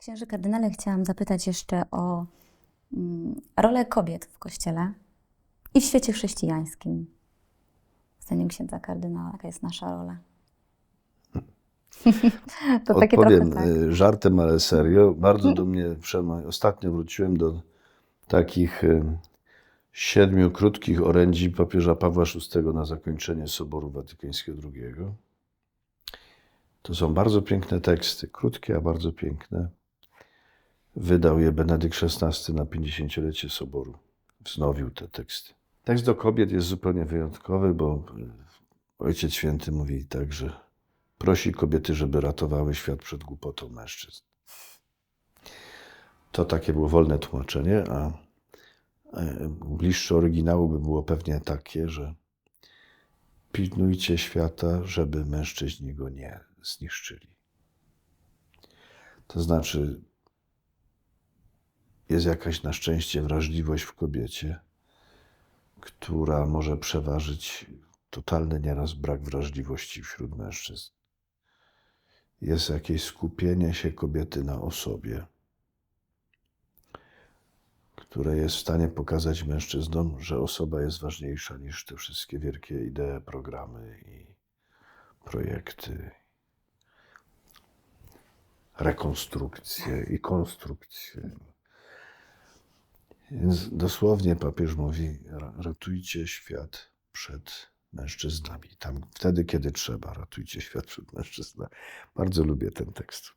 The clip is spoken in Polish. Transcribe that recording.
Księży kardynale, chciałam zapytać jeszcze o mm, rolę kobiet w Kościele i w świecie chrześcijańskim. Zdaniem księdza kardynała, jaka jest nasza rola? to takie Odpowiem trochę tak. y, żartem, ale serio. Bardzo do mnie przemo- Ostatnio wróciłem do takich y, siedmiu krótkich orędzi papieża Pawła VI na zakończenie Soboru Watykańskiego II. To są bardzo piękne teksty, krótkie, a bardzo piękne. Wydał je Benedykt XVI na 50-lecie Soboru. Wznowił te teksty. Tekst do kobiet jest zupełnie wyjątkowy, bo y, Ojciec Święty mówi tak, że prosi kobiety, żeby ratowały świat przed głupotą mężczyzn. To takie było wolne tłumaczenie, a e, bliższe oryginału by było pewnie takie, że pilnujcie świata, żeby mężczyźni go nie zniszczyli. To znaczy, jest jakaś na szczęście wrażliwość w kobiecie, która może przeważyć totalny nieraz brak wrażliwości wśród mężczyzn. Jest jakieś skupienie się kobiety na osobie, które jest w stanie pokazać mężczyznom, że osoba jest ważniejsza niż te wszystkie wielkie idee, programy i projekty, rekonstrukcje i konstrukcje. Więc dosłownie papież mówi: "Ra- ratujcie świat przed mężczyznami. Tam, wtedy, kiedy trzeba, ratujcie świat przed mężczyznami. Bardzo lubię ten tekst.